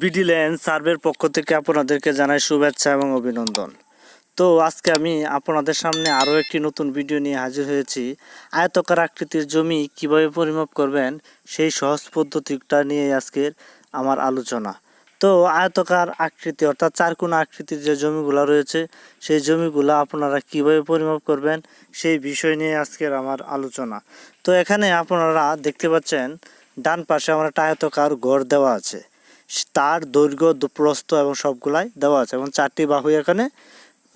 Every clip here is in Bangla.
বিডি ল্যান্ড সার্ভের পক্ষ থেকে আপনাদেরকে জানাই শুভেচ্ছা এবং অভিনন্দন। তো আজকে আমি আপনাদের সামনে আরও একটি নতুন ভিডিও নিয়ে হাজির হয়েছি। আয়তকার আকৃতির জমি কীভাবে পরিমাপ করবেন, সেই সহজ পদ্ধতিটা নিয়ে আজকের আমার আলোচনা। তো আয়তকার আকৃতি অর্থাৎ চারকোনা আকৃতির যে জমিগুলো রয়েছে, সেই জমিগুলো আপনারা কীভাবে পরিমাপ করবেন, সেই বিষয় নিয়ে আজকের আমার আলোচনা। তো এখানে আপনারা দেখতে পাচ্ছেন, ডান পাশে আমার একটা আয়তকার গড় দেওয়া আছে। তার দৈর্ঘ্য প্রস্থ এবং সবগুলাই দেওয়া আছে এবং চারটি বাহু এখানে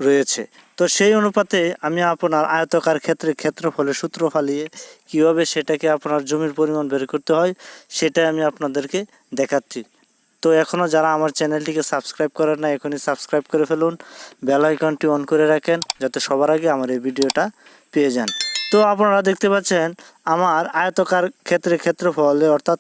রয়েছে। তো সেই অনুপাতে আমি আপনার আয়তকার ক্ষেত্রে ক্ষেত্রফলে সূত্র ফালিয়ে কীভাবে সেটাকে আপনার জমির পরিমাণ বের করতে হয়, সেটাই আমি আপনাদেরকে দেখাচ্ছি। তো এখনও যারা আমার চ্যানেলটিকে সাবস্ক্রাইব করেন না এখনই সাবস্ক্রাইব করে ফেলুন। বেল আইকনটি অন করে রাখেন, যাতে সবার আগে আমার এই ভিডিওটা পেয়ে যান। তো আপনারা দেখতে পাচ্ছেন, আমার আয়তকার ক্ষেত্রে ক্ষেত্রফলে অর্থাৎ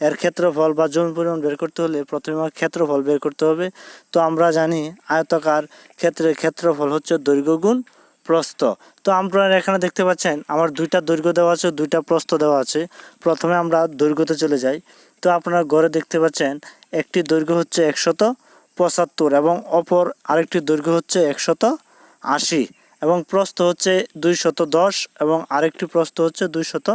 এর ক্ষেত্রফল বা জমি পরিমাণ বের করতে হলে প্রথমে আমার ক্ষেত্রফল বের করতে হবে। তো আমরা জানি আয়তকার ক্ষেত্রে ক্ষেত্রফল হচ্ছে দৈর্ঘ্য গুণ প্রস্থ। তো আপনারা এখানে দেখতে পাচ্ছেন, আমার দুইটা দৈর্ঘ্য দেওয়া আছে, দুইটা প্রস্থ দেওয়া আছে। প্রথমে আমরা দৈর্ঘ্যতে চলে যাই। তো আপনারা ঘরে দেখতে পাচ্ছেন, একটি দৈর্ঘ্য হচ্ছে একশত পঁচাত্তর এবং অপর আরেকটি দৈর্ঘ্য হচ্ছে একশত আশি এবং প্রস্থ হচ্ছে দুইশত দশ এবং আরেকটি প্রস্থ হচ্ছে দুইশত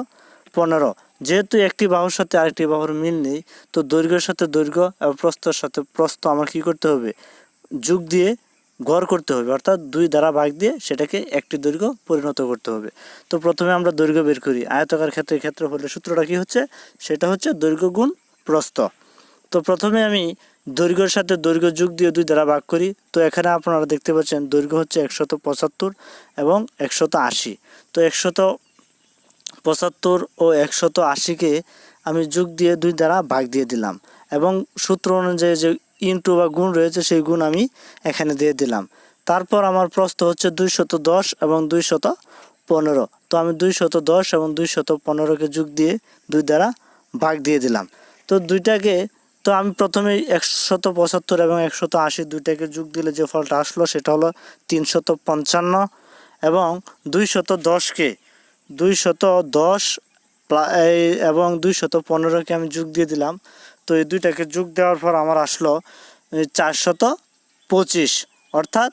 পনেরো। যেহেতু একটি বাহুর সাথে আরেকটি বাহুর মিল নেই, তো দৈর্ঘ্যের সাথে দৈর্ঘ্য এবং প্রস্থের সাথে প্রস্থ আমার কী করতে হবে? যুগ দিয়ে গড় করতে হবে, অর্থাৎ দুই দ্বারা ভাগ দিয়ে সেটাকে একটি দৈর্ঘ্য পরিণত করতে হবে। তো প্রথমে আমরা দৈর্ঘ্য বের করি। আয়তকার ক্ষেত্রে ক্ষেত্রফলের সূত্রটা কী হচ্ছে? সেটা হচ্ছে দৈর্ঘ্য গুণ প্রস্থ। তো প্রথমে আমি দৈর্ঘ্যের সাথে দৈর্ঘ্য যুগ দিয়ে দুই দ্বারা ভাগ করি। তো এখানে আপনারা দেখতে পাচ্ছেন দৈর্ঘ্য হচ্ছে একশত পঁচাত্তর এবং একশত আশি। তো একশত পঁচাত্তর ও একশত আশিকে আমি যুগ দিয়ে দুই দ্বারা ভাগ দিয়ে দিলাম এবং সূত্র অনুযায়ী যে ইন্টু বা গুণ রয়েছে সেই গুণ আমি এখানে দিয়ে দিলাম। তারপর আমার প্রস্থ হচ্ছে দুইশত দশ এবং দুইশত পনেরো। তো আমি দুইশত দশ এবং দুইশত পনেরোকে যুগ দিয়ে দুই দ্বারা ভাগ দিয়ে দিলাম। তো দুইটাকে, তো আমি প্রথমে একশত পঁচাত্তর এবং একশত আশি দুইটাকে যুগ দিলে যে ফলটা আসলো সেটা হলো তিনশত পঞ্চান্ন এবং দুইশত দশকে দুইশত দশ এবং দুইশত পনেরোকে আমি যোগ দিয়ে দিলাম। তো এই দুইটাকে যোগ দেওয়ার পর আমার আসলো চারশত পঁচিশ। অর্থাৎ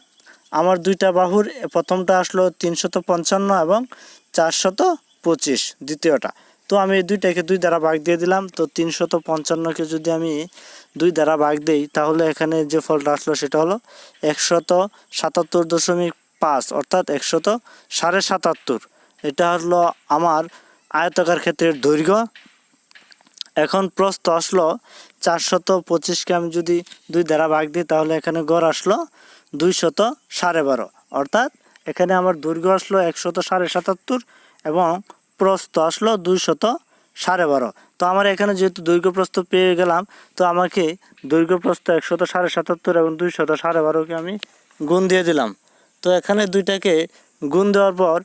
আমার দুইটা বাহুর প্রথমটা আসলো তিনশত পঞ্চান্ন এবং চারশত পঁচিশ দ্বিতীয়টা। তো আমি এই দুইটাকে দুই দ্বারা ভাগ দিয়ে দিলাম। তো তিনশত পঞ্চান্নকে যদি আমি দুই দ্বারা ভাগ দিই, তাহলে এখানে যে ফলটা আসলো সেটা হলো একশত সাতাত্তর দশমিক পাঁচ, অর্থাৎ একশত সাড়ে সাতাত্তর। এটা হলো আমার আয়তকার ক্ষেত্রের দৈর্ঘ্য। এখন প্রস্থ আসলো চারশত পঁচিশকে আমি যদি দুই দ্বারা ভাগ দিই, তাহলে এখানে গড় আসলো দুইশত সাড়ে বারো। অর্থাৎ এখানে আমার দৈর্ঘ্য আসলো একশত সাড়ে সাতাত্তর এবং প্রস্থ আসলো দুইশত সাড়ে বারো। তো আমার এখানে যেহেতু দৈর্ঘ্য প্রস্থ পেয়ে গেলাম, তো আমাকে দৈর্ঘ্য প্রস্থ একশত সাড়ে সাতাত্তর এবং দুইশত সাড়ে বারোকে আমি গুণ দিয়ে দিলাম। তো এখানে দুইটাকে গুণ দেওয়ার পর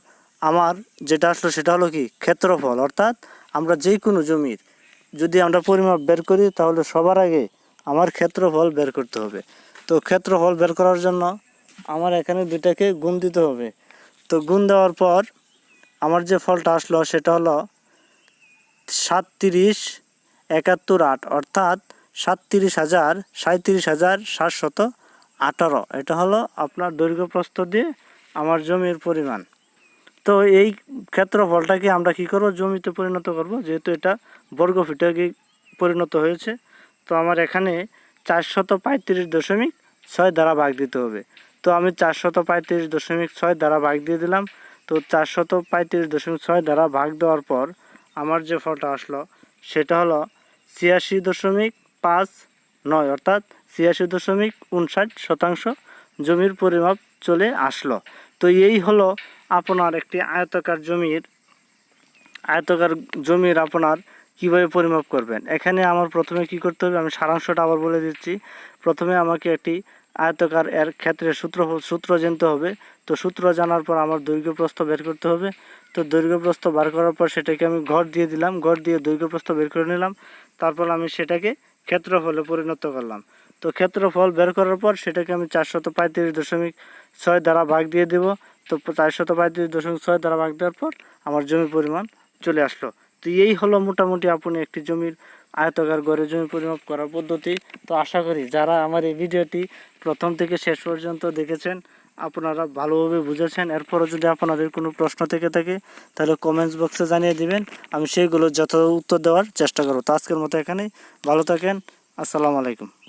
আমার যেটা আসলো সেটা হলো কি? ক্ষেত্রফল। অর্থাৎ আমরা যে কোনো জমির যদি আমরা পরিমাপ বের করি, তাহলে সবার আগে আমার ক্ষেত্রফল বের করতে হবে। তো ক্ষেত্রফল বের করার জন্য আমার এখানে দুইটাকে গুণ দিতে হবে। তো গুণ দেওয়ার পর আমার যে ফলটা আসলো সেটা হলো সাতত্রিশ একাত্তর আট, অর্থাৎ সাতত্রিশ হাজার সাঁত্রিশ হাজার সাতশত আঠারো। এটা হলো আপনার দৈর্ঘ্য প্রস্থ দিয়ে আমার জমির পরিমাণ। তো এই ক্ষেত্রফলটাকে আমরা কি করব? জমিতে পরিণত করব? যেহেতু এটা বর্গ ফিটে পরিণত হয়েছে। তো আমার এখানে চারশত পঁয়ত্রিশ দশমিক ছয় দ্বারা ভাগ দিতে হবে। তো আমি চারশত পঁয়ত্রিশ দশমিক ছয় দ্বারা ভাগ দিয়ে দিলাম। তো চারশত পঁয়ত্রিশ দশমিক ছয় দ্বারা ভাগ দেওয়ার পর আমার যে ফলটা আসলো, সেটা হলো ছিয়াশি দশমিক পাঁচ নয়, অর্থাৎ ছিয়াশি দশমিক উনষাট শতাংশ জমির পরিমাপ চলে আসলো। তো এই হলো আপনার একটি আয়তকার জমির আয়তকার জমির আপনার কীভাবে পরিমাপ করবেন। এখানে আমার প্রথমে কি করতে হবে, আমি সারাংশটা আবার বলে দিচ্ছি। প্রথমে আমাকে একটি আয়তকার এর ক্ষেত্রে সূত্র সূত্র জানতে হবে। তো সূত্র জানার পর আমার দৈর্ঘ্য প্রস্থ বের করতে হবে। তো দৈর্ঘ্য প্রস্থ বার করার পর সেটাকে আমি ঘর দিয়ে দিলাম, ঘর দিয়ে দৈর্ঘ্য প্রস্থ বের করে নিলাম। তারপর আমি সেটাকে ক্ষেত্রফলে পরিণত করলাম। তো ক্ষেত্রফল বের করার পর সেটাকে আমি চারশত পঁয়ত্রিশ দশমিক ছয় দ্বারা ভাগ দিয়ে দেব। তো চারশত পঁয়ত্রিশ দশমিক ছয় দ্বারা ভাগ দেওয়ার পর আমার জমির পরিমাণ চলে আসলো। তো এই হলো মোটামুটি আপনি একটি জমির আয়তকার গড়ে জমি পরিমাপ করার পদ্ধতি। তো আশা করি যারা আমার এই ভিডিওটি প্রথম থেকে শেষ পর্যন্ত দেখেছেন, আপনারা ভালোভাবে বুঝেছেন। এরপরও যদি আপনাদের কোনো প্রশ্ন থেকে থাকে, তাহলে কমেন্টস বক্সে জানিয়ে দিবেন। আমি সেইগুলো যত উত্তর দেওয়ার চেষ্টা করব। তো আজকের মতো এখানেই। ভালো থাকেন। আসসালামু আলাইকুম।